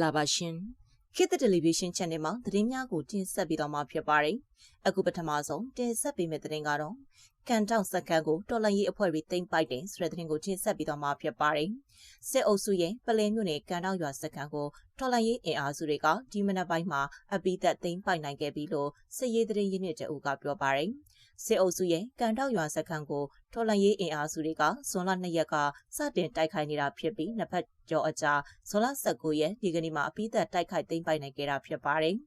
လာပါရှင်ခေတ်တယ်လီဗီရှင်း channel မှာသတင်းများကိုတင်ဆက်ပေးတော့မှာဖြစ်ပါတယ်အခုပထမဆုံးတင်ဆက်ပေးမယ့်သတင်းကတော့ကန်တောင်စက္ကန့်ကိုတော်လန်ရေးအဖွဲ့တွေတင်ပိုက်တယ်ဆိုတဲ့သတင်းကိုတင်ဆက်ပေးတော့မှာဖြစ်ပါတယ်စစ်အုပ်စုရဲ့ပလဲမြို့နယ်ကန်တောင်ရွာစက္ကန့်ကိုတော်လန်ရေးအင်အားစုတွေကဒီမနက်ပိုင်းမှာအပိသက်တင်ပိုက်နိုင်ခဲ့ပြီလို့စစ်ရေးသတင်းရင်းမြစ်တအုပ်ကပြောပါတယ် စစ်အုပ်စုရဲ့ကန်တောက်ရွာစခန်းကိုထော်လန်ရေးအင်အားစုတွေကဇွန်လ2ရက်ကစတင်တိုက်ခိုက်နေတာဖြစ်ပြီးနှစ်ဖက်ကျော်အကြားဇွန်လ19ရက်ဒီကနေ့မှာအပိသက်တိုက်ခိုက်သိမ်းပိုက်နိုင်ခဲ့တာဖြစ်ပါတယ်။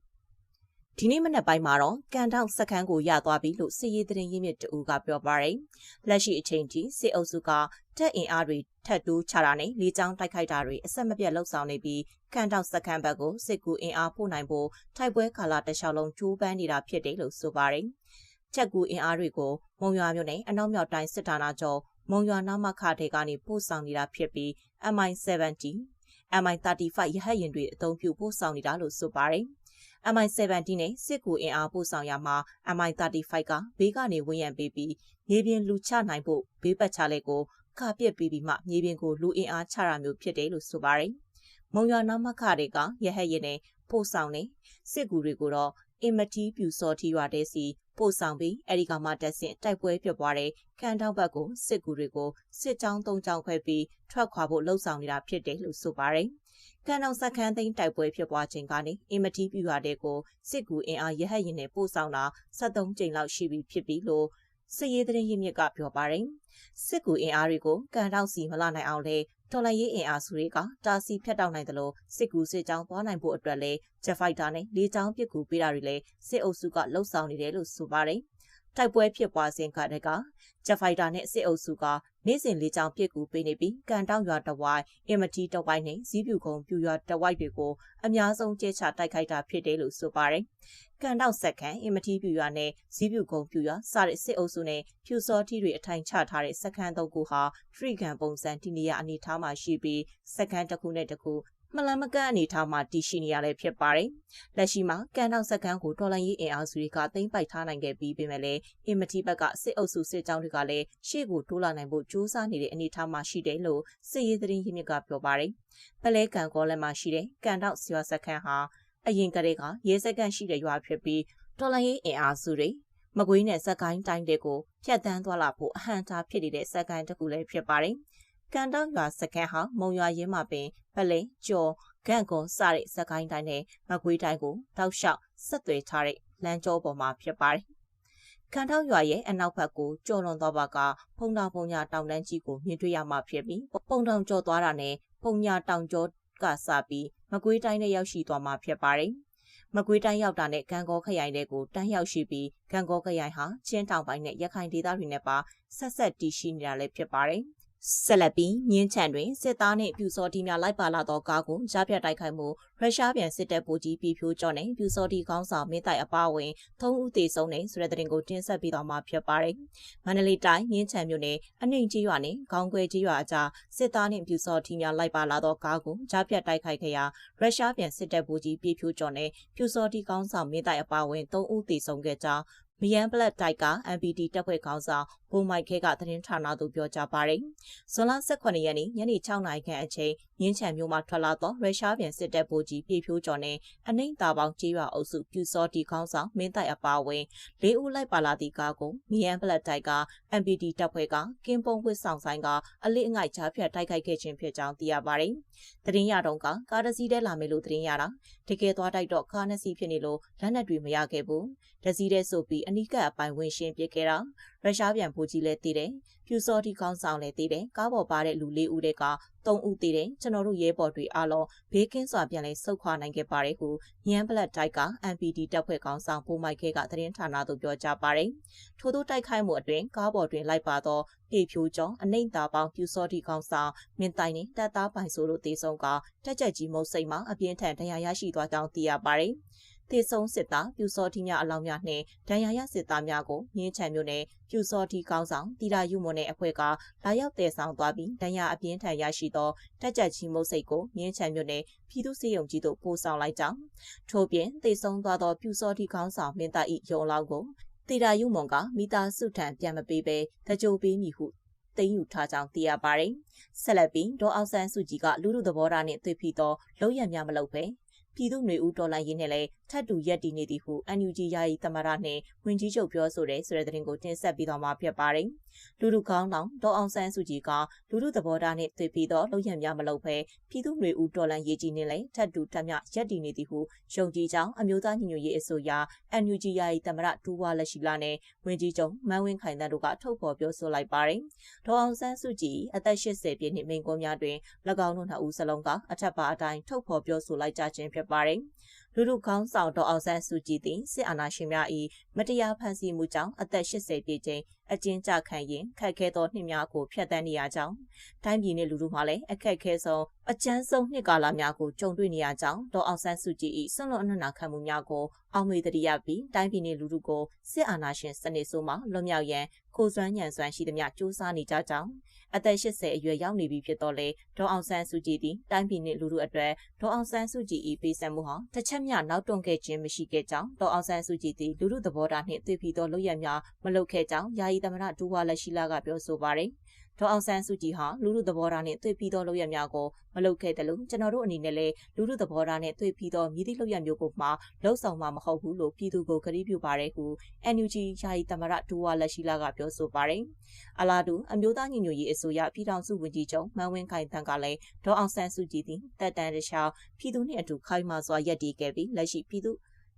ဒီနေ့မနက်ပိုင်းမှာတော့ကန်တောက်စခန်းကိုရသွားပြီလို့စစ်ရေးသတင်းရင်းမြစ်တူကပြောပါတယ်။လက်ရှိအချိန်ထိစစ်အုပ်စုကတပ်အင်အားတွေထပ်တိုးချတာနဲ့လေကြောင်းတိုက်ခိုက်တာတွေအဆက်မပြတ်လှုပ်ဆောင်နေပြီးကန်တောက်စခန်းဘက်ကိုစစ်ကူအင်အားပို့နိုင်ဖို့ထိုက်ပွဲကာလတခြားလုံးကျိုးပန်းနေတာဖြစ်တယ်လို့ဆိုပါတယ်။ ချက်ကူအင်အားတွေကိုမုံရွာမြို့နယ်အနောက်မြောက်တိုင်းစစ်ဌာနချုပ်မုံရွာနာမခဒေကနေပို့ဆောင်နေတာဖြစ်ပြီး MI70 MI35 ရဟတ်ယာဉ်တွေအသုံးပြုပို့ဆောင်နေတာလို့ဆိုပါတယ်။ MI70 နဲ့စစ်ကူအင်အားပို့ဆောင်ရမှာ MI35 ကဘေးကနေဝန်းရံပေးပြီးမြေပြင်လူချနိုင်ဖို့ဘေးပတ်ချလဲကိုကပြစ်ပြီးပြီးမှမြေပြင်ကိုလူအင်အားချတာမျိုးဖြစ်တယ်လို့ဆိုပါတယ်။မုံရွာနာမခတွေကရဟတ်ယာဉ်နဲ့ပို့ဆောင်နေစစ်ကူတွေကိုတော့အင်မတီပြူစော်တီရွာတဲစီ ပို့ဆောင်ပြီးအဲဒီကမှတက်ဆင့်တိုက်ပွဲဖြစ်ပွားတဲ့ကန်တောက်ဘက်ကိုစစ်ကူတွေကိုစစ်ကြောင်း၃ကြောင်းခွဲပြီးထွက်ခွာဖို့လှုံ့ဆော်နေတာဖြစ်တယ်လို့ဆိုပါတယ်။ကန်တောက်စခန်းသိမ်းတိုက်ပွဲဖြစ်ပွားခြင်းကနေအင်မတီပြူရွာတဲကိုစစ်ကူအင်အားရဟတ်ရင်နဲ့ပို့ဆောင်တာ73ကြိမ်လောက်ရှိပြီဖြစ်ပြီးလို့စစ်ရေးသတင်းရင်းမြစ်ကပြောပါတယ်။စစ်ကူအင်အားတွေကိုကန်တောက်စီမလာနိုင်အောင်လဲ တော်လိုင်းရေးအင်အားစုတွေကတာစီဖြတ်တောက်နိုင်တယ်လို့စစ်ကူစစ်ကြောင်းသွားနိုင်ဖို့အတွက်လဲဂျက်ဖိုက်တာနဲ့လေကြောင်းပစ်ကူပေးတာတွေလည်းစစ်အုပ်စုကလှုပ်ဆောင်နေတယ်လို့ဆိုပါတယ်။ တိုက်ပွဲဖြစ်ပွားစဉ်ကတည်းကဂျက်ဖိုက်တာနဲ့စစ်အုပ်စုကနေ့စဉ်လေးချောင်းပစ်ကူပေးနေပြီးကန်တောင်ရွာတဝိုင်းအင်မတီတဝိုင်းနဲ့ဇီးပြူကုန်းပြူရွာတဝိုင်းတွေကိုအများဆုံးကျဲချတိုက်ခိုက်တာဖြစ်တယ်လို့ဆိုပါတယ်။ကန်တောင်ဆက်ခံအင်မတီပြူရွာနဲ့ဇီးပြူကုန်းပြူရွာစတဲ့စစ်အုပ်စုနဲ့ဖြူစောတီတွေအထိုင်ချထားတဲ့စခန်းသုံးခုဟာဖရီကန်ပုံစံတည်နေရအနေထားမှာရှိပြီးစခန်းတစ်ခုနဲ့တစ်ခု မလန်မကန့်အနေထားမှာတည်ရှိနေရလဲဖြစ်ပါတယ်။လက်ရှိမှာကန်နောက်စကန်ကိုတော်လိုင်းရေးအင်အားစုတွေကသိမ်းပိုက်ထားနိုင်ခဲ့ပြီးပေမဲ့လည်းအင်မတီဘက်ကစစ်အုပ်စုစစ်ကြောင်းတွေကလည်းရှေ့ကိုတိုးလာနိုင်ဖို့ကြိုးစားနေတဲ့အနေအထားမှာရှိတယ်လို့စစ်ရေးသတင်းရင်းမြစ်ကပြောပါတယ်။ပလဲကန်ကောလက်မှာရှိတဲ့ကန်တော့ဆွာစကန်ဟာအရင်ကတည်းကရဲစကန်ရှိတဲ့ရွာဖြစ်ပြီးတော်လိုင်းရေးအင်အားစုတွေမကွေးနဲ့စက်ကိုင်းတိုင်းတွေကိုဖျက်ဆီးသွားလာဖို့အဟန့်တားဖြစ်နေတဲ့စက်ကိုင်းတစ်ခုလည်းဖြစ်ပါတယ်။ ကန်တောက်ရွာစခန်းဟာမုံရွာရင်းမှာပင်ပလဲကျော်ဂန့်ကွန်စတဲ့စကိုင်းတိုင်းနဲ့မကွေးတိုင်းကိုတောက်လျှောက်ဆက်သွယ်ထားတဲ့လမ်းကျောပေါ်မှာဖြစ်ပါတယ်။ကန်တောက်ရွာရဲ့အနောက်ဘက်ကိုကျော်လွန်သွားပါကဖုံတောင်ပုံညာတောင်တန်းကြီးကိုမြင်တွေ့ရမှာဖြစ်ပြီးပုံတောင်ကျော်သွားတာနဲ့ပုံညာတောင်ကျော်ကစပြီးမကွေးတိုင်းနဲ့ရောက်ရှိသွားမှာဖြစ်ပါတယ်။မကွေးတိုင်းရောက်တာနဲ့ဂံကောခရိုင်တွေကိုတန်းရောက်ရှိပြီးဂံကောခရိုင်ဟာချင်းတောင်ပိုင်းနဲ့ရခိုင်ဒေသတွေနဲ့ပါဆက်ဆက်တည်ရှိနေတာလည်းဖြစ်ပါတယ်။ ဆက်လက်ပြီးမြင်းချံတွင်စစ်သားနှင့်ပြူစောတီများလိုက်ပါလာသောကားကိုကြားပြတိုက်ခိုက်မှုရုရှားပြန်စစ်တပ်ဗိုလ်ကြီးပြည်ဖြိုးကျော်နှင့်ပြူစောတီခေါင်းဆောင်မင်းတိုင်အပါအဝင်သုံးဦးသေဆုံးတဲ့ဆိုတဲ့တဲ့တင်ကိုတင်ဆက်ပေးသွားမှာဖြစ်ပါတယ်။မန္တလေးတိုင်းမြင်းချံမြို့နယ်အနှိမ်ကြီးရွာနှင့်ခေါင်းခွဲကြီးရွာအကြားစစ်သားနှင့်ပြူစောတီများလိုက်ပါလာသောကားကိုကြားပြတိုက်ခိုက်ခဲ့ရာရုရှားပြန်စစ်တပ်ဗိုလ်ကြီးပြည်ဖြိုးကျော်နှင့်ပြူစောတီခေါင်းဆောင်မင်းတိုင်အပါအဝင်သုံးဦးသေဆုံးခဲ့ကြောင်း မယန်ဘလက်တိုက်က MPD တပ်ဖွဲ့ခေါင်းဆောင်ဘုံမိုက်ခဲကသတင်းဌာနသို့ပြောကြားပါတယ်။ဇွန်လ18ရက်နေ့ညနေ6နာရီခန့်အချိန်မြင်းချံမြို့မှာထွက်လာသောရုရှားပြန်စစ်တပ်ဗိုလ်ကြီးပြေဖြိုးကျော်နှင့်အနှိမ့်တာပေါင်းကြေးရွာအုပ်စုပြူစောတီခေါင်းဆောင်မင်းတိုင်အပါအဝင်၄ဦးလိုက်ပါလာသည့်ကားကိုမယန်ဘလက်တိုက်က MPD တပ်ဖွဲ့ကကင်းပုံဝစ်ဆောင်ဆိုင်ကအလေးအငိုက်ချဖြတ်တိုက်ခိုက်ခဲ့ခြင်းဖြစ်ကြောင်းသိရပါတယ်။သတင်းရတော့ကကားတစ်စီးတည်းလာမယ်လို့သတင်းရတာတကယ်သွားတိုက်တော့ကားနှစ်စီးဖြစ်နေလို့လက်နက်တွေမရခဲ့ဘူး။ တစည်းတည်းဆိုပြီးအနီးကပ်အပိုင်ဝင်ရှင်းပစ်ခဲ့တာရုရှားပြန်ဖိုးကြီးလည်းတည်တယ်။ပြူစောတီကောင်းဆောင်လည်းတည်တယ်။ကားပေါ်ပါတဲ့လူ၄ဦးတည်းက၃ဦးတည်တယ်။ကျွန်တော်တို့ရဲဘော်တွေအားလုံးဘေးကင်းစွာပြန်လဲဆုတ်ခွာနိုင်ခဲ့ပါတယ်ဟုညံဘလက်တိုက်က MPD တပ်ဖွဲ့ကောင်းဆောင်ပိုမိုက်ခဲကသတင်းဌာနသို့ပြောကြားပါတယ်။ထို့သောတိုက်ခိုက်မှုအတွင်းကားပေါ်တွင်လိုက်ပါသောပြေဖြိုးကျော်အနှိမ့်တာပေါင်းပြူစောတီကောင်းဆောင်မင်းတိုင်နှင့်တပ်သားပိုင်ဆိုတို့တေဆုံးကတက်ကြက်ကြီးမုတ်စိတ်မှအပြင်းထန်တရားရရှိသွားကြောင်းသိရပါတယ်။ တေဆုံးစစ်သားပြူစောတိများအလောင်းများနှင့်ဒဏ်ရာရစစ်သားများကိုမြင်းချံမြို့နယ်ပြူစောတိကောင်းဆောင်တီရာယူမွန်နယ်အဖွဲ့ကလာရောက်တည်ဆောင်သွားပြီးဒဏ်ရာအပြင်းထန်ရရှိသောတက်ကြက်ကြီးမုတ်စိတ်ကိုမြင်းချံမြို့နယ်ပြည်သူ့စေယုံကြီးတို့ပို့ဆောင်လိုက်ကြောင်းထို့ပြင်တေဆုံးသွားသောပြူစောတိကောင်းဆောင်မင်းသား၏ရုံလောက်ကိုတီရာယူမွန်ကမိသားစုထံပြန်မပေးဘဲတကြိုပေးမည်ဟုသိမ်းယူထားကြောင်းသိရပါတယ်။ဆက်လက်ပြီးဒေါ်အောင်ဆန်းစုကြည်ကလူလူသဘောထားနဲ့တွေ့ပြီးတော့လုံးရများမလုပ်ပဲ ပြည်သူ့နေဦးတော်လှန်ရေးနဲ့လည်းထပ်တူရပ်တည်နေသည်ဟု NUG ယာယီသမရနှင့်ဝင်ကြီးချုပ်ပြောဆိုတဲ့ဆိုတဲ့သတင်းကိုတင်ဆက်ပြီးတော့မှာဖြစ်ပါတယ်။လူလူကောင်းတောင်ဒေါအောင်ဆန်းစုကြည်ကလူလူသဘောထားနဲ့တွေ့ပြီးတော့လုပ်ရများမလုပ်ဘဲပြည်သူ့နေဦးတော်လှန်ရေးကြီးနဲ့လည်းထပ်တူထပ်မျှရပ်တည်နေသည်ဟုယုံကြည်ကြောင်းအမျိုးသားညီညွတ်ရေးအစိုးရ NUG ယာယီသမရဒူဝါလက်ရှိလာနဲ့ဝင်ကြီးချုပ်မန်းဝင်းခိုင်တန်းတို့ကထုတ်ဖော်ပြောဆိုလိုက်ပါတယ်။ဒေါအောင်ဆန်းစုကြည်အသက်80ပြည့်နှစ်မိန့်ခွန်းများတွင်၎င်းတို့နှစ်ဦးစလုံးကအထက်ပါအတိုင်းထုတ်ဖော်ပြောဆိုလိုက်ကြခြင်းဖြစ်ပါတယ်။လူလူခေါင်းဆောင်တော်အောင်ဆန်းစုကြည်သည်စစ်အာဏာရှင်များ၏မတရားဖန်ဆီးမှုကြောင့်အသက်80ပြည့်ချိန် အကျဉ်းချခံရင်ခက်ခဲသောနှစ်များကိုဖျက်ဆီးနေရကြောင်းတိုင်းပြည်နှင့်လူလူမှလည်းအခက်ခဲဆုံးအကျန်းဆုံးနှစ်ကာလများကိုကြုံတွေ့နေရကြောင်းဒေါ်အောင်ဆန်းစုကြည်၏ဆွန့်လွတ်အနန္နာခံမှုများကိုအောင်မေတ္တရပြီးတိုင်းပြည်နှင့်လူလူကိုစစ်အာဏာရှင်စနစ်ဆိုးမှလွတ်မြောက်ရန်ကိုစွမ်းညံစွမ်းရှိသမျှစူးစမ်းနေကြကြောင်းအသက်80အရွယ်ရောက်နေပြီဖြစ်တော့လေဒေါအောင်ဆန်းစုကြည်သည်တိုင်းပြည်နှင့်လူလူအတွက်ဒေါအောင်ဆန်းစုကြည်၏ပေးဆပ်မှုဟာတစ်ချက်မျှနောက်တွန့်ခဲ့ခြင်းမရှိခဲ့ကြောင်းဒေါအောင်ဆန်းစုကြည်သည်လူလူသဘောထားနှင့်သိပြီးသောလုပ်ရများမလုပ်ခဲ့ကြောင်းယာယီသမရဒူဝါလက်ရှိလာကပြောဆိုပါတယ်ဒေါအောင်ဆန်းစုကြည်ဟာလူလူသဘောထားနဲ့တွေ့ပြီးသောလုပ်ရများကိုမလုပ်ခဲ့တယ်လို့ကျွန်တော်တို့အနေနဲ့လည်းလူလူသဘောထားနဲ့တွေ့ပြီးသောမြည်သည့်လုပ်ရမျိုးကိုမှလှုပ်ဆောင်မှာမဟုတ်ဘူးလို့ပြည်သူကိုကတိပြုပါတယ်ဟု NUG ယာယီသမရဒူဝါလက်ရှိလာကပြောဆိုပါတယ်။အလားတူအမျိုးသားညီညွတ်ရေးအစိုးရပြည်ထောင်စုဝန်ကြီးချုပ်မန်ဝင်းခိုင်တန်းကလည်းဒေါအောင်ဆန်းစုကြည်သည်တက်တန်တခြားပြည်သူနှင့်အတူခိုင်မာစွာရပ်တည်ခဲ့ပြီးလက်ရှိပြည်သူ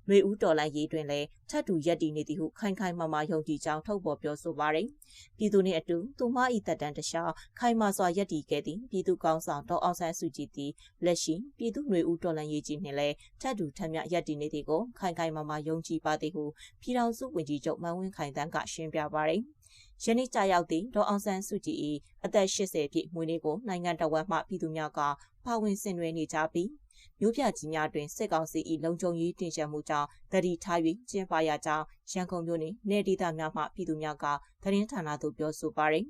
နွေဦးတော်လိုင်းရေးတွင်လည်းထပ်တူရက်တည်နေသည်ဟုခိုင်ခိုင်မာမာယုံကြည်ကြောင်းထုတ်ဖော်ပြောဆိုပါတယ်။ပြည်သူနှင့်အတူသူမ၏တပ်တန်းတခြားခိုင်မာစွာရက်တည်ခဲ့သည့်ပြည်သူကောင်းဆောင်ဒေါအောင်ဆန်းစုကြည်သည်လက်ရှိပြည်သူနွေဦးတော်လိုင်းရေးကြီးနှင့်လည်းထပ်တူထပ်မြရက်တည်နေသည်ကိုခိုင်ခိုင်မာမာယုံကြည်ပါသည်ဟုပြည်ထောင်စုဝန်ကြီးချုပ်မန်ဝင်းခိုင်တန်းကရှင်းပြပါတယ်။ယနေ့ကြာရောက်သည့်ဒေါအောင်ဆန်းစုကြည်၏အသက်80ပြည့်မွေးနေ့ကိုနိုင်ငံတော်ဝန်မှပြည်သူများကပါဝင်ဆင်နွှဲနေကြပြီး မြို့ပြကြီးများတွင်စစ်ကောင်စီ၏လုံခြုံရေးတင်ဆက်မှုကြောင့်တတိထား၍ကျင်းပရကြောင်းရန်ကုန်မြို့နှင့်နေဒေသများမှပြည်သူများကသတင်းဌာနသို့ပြောဆိုပါရယ်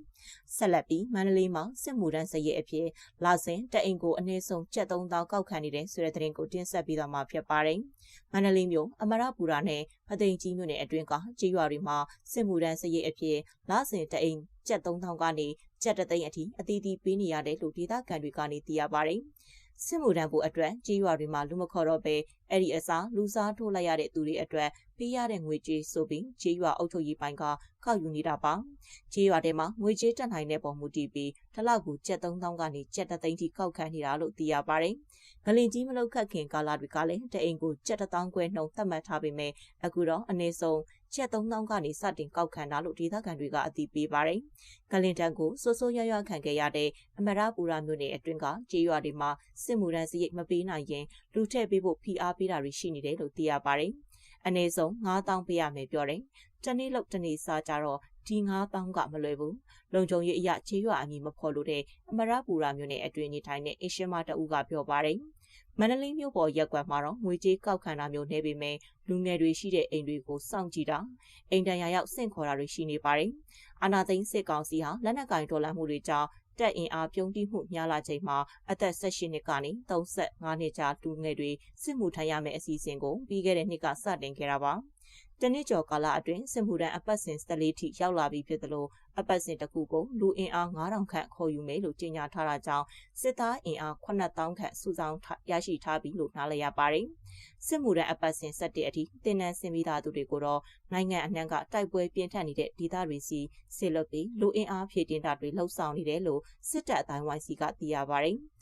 ဆက်လက်ပြီးမန္တလေးမှာစစ်မှုထမ်းစရိတ်အဖြစ်လာစဉ်တအိမ်ကိုအနည်းဆုံးကျပ်3000ကောက်ခံနေတဲ့ဆိုတဲ့သတင်းကိုတင်ဆက်ပြီးတော့မှာဖြစ်ပါတယ်မန္တလေးမြို့အမရပူရာနဲ့ဖသိမ်ကြီးမြို့နယ်အတွင်းကကြေးရွာတွေမှာစစ်မှုထမ်းစရိတ်အဖြစ်လာစဉ်တအိမ်ကျပ်3000ကနေကျပ်တသိန်းအထိအသီးသီးပေးနေရတယ်လို့ဒေသခံတွေကနေသိရပါတယ်။ စစ်မှုထမ်းဖို့အတွက်ကြေးရွာတွေမှာလူမခေါ်တော့ပဲအဲ့ဒီအစားလူစားထိုးလိုက်ရတဲ့သူတွေအတွက်ပေးရတဲ့ငွေကြေးဆိုပြီးကြေးရွာအုပ်ချုပ်ရေးပိုင်းကကောက်ယူနေတာပါကြေးရွာထဲမှာငွေကြေးတက်နိုင်တဲ့ပုံမူတည်ပြီးတစ်လောက်ကိုကျပ်3000ကနေကျပ်3သိန်းထိကောက်ခံနေတာလို့သိရပါတယ် ငလင်ကြီးမလောက်ခတ်ခင်ကာလတွေကလည်းတအိမ်ကိုကျပ်1000ခွဲနှုန်းသတ်မှတ်ထားပေမဲ့အခုတော့အနည်းဆုံးကျပ်3000ကနေစတင်ကောက်ခံတာလို့ဒေသခံတွေကအသိပေးပါတယ်။ကလင်တန်ကိုစိုးစိုးရွရွခံခဲ့ရတဲ့အမရပူရာမြို့နယ်အတွင်းကကြေးရွာတွေမှာစစ်မှုထမ်းစရိတ်မပေးနိုင်ရင်လူထည့်ပေးဖို့ဖိအားပေးတာတွေရှိနေတယ်လို့သိရပါတယ်။အနည်းဆုံး9000ပေးရမယ်ပြောတယ်။တနေ့လောက်တနေ့စားကြတော့ဒီ9000ကမလွယ်ဘူး။လုံခြုံရေးအရာခြေရွာအမည်မဖော်လို့တဲ့အမရပူရာမြို့နယ်အတွင်းနေထိုင်တဲ့အရှင်မတအူကပြောပါတယ်။ မန္တလေးမြို့ပေါ်ရက်ကွက်မှာတော့ငွေကြေးကောက်ခံတာမျိုးနေပေမဲ့လူငယ်တွေရှိတဲ့အိမ်တွေကိုစောင့်ကြည့်တာအိမ်တန်ရာရောက်ဆင့်ခေါ်တာတွေရှိနေပါတယ်။အာနာသိန်းစစ်ကောင်စီဟာလက်နက်ကင်ဒေါ်လာမှုတွေကြောင့်တက်အင်အားပြုံးတိမှုများလာချိန်မှာအသက်18နှစ်ကနေ35နှစ်ကြာလူငယ်တွေစစ်မှုထမ်းရမယ့်အစီအစဉ်ကိုပြီးခဲ့တဲ့နှစ်ကစတင်ခဲ့တာပါ။တနစ်ကျော်ကာလအတွင်းစစ်မှုထမ်းအပတ်စဉ်14ထိရောက်လာပြီဖြစ်သလို အပတ်စဉ်တစ်ခုကိုလူအင်အား9000ခန့်ခေါ်ယူမယ်လို့ကြေညာထားတာကြောင့်စစ်သားအင်အား9000ခန့်စုဆောင်းရရှိထားပြီလို့နားလည်ရပါတယ်။စစ်မှုထမ်းအပတ်စဉ်17အထိတင်နန်းစင်ပြီးသားသူတွေကိုတော့နိုင်ငံအနှံ့ကတိုက်ပွဲပြင်းထန်နေတဲ့ဒေသတွေစီဆေလွတ်ပြီးလူအင်အားဖြည့်တင်တာတွေလှုပ်ဆောင်နေတယ်လို့စစ်တပ်အတိုင်းဝိုင်းစီကသိရပါတယ်။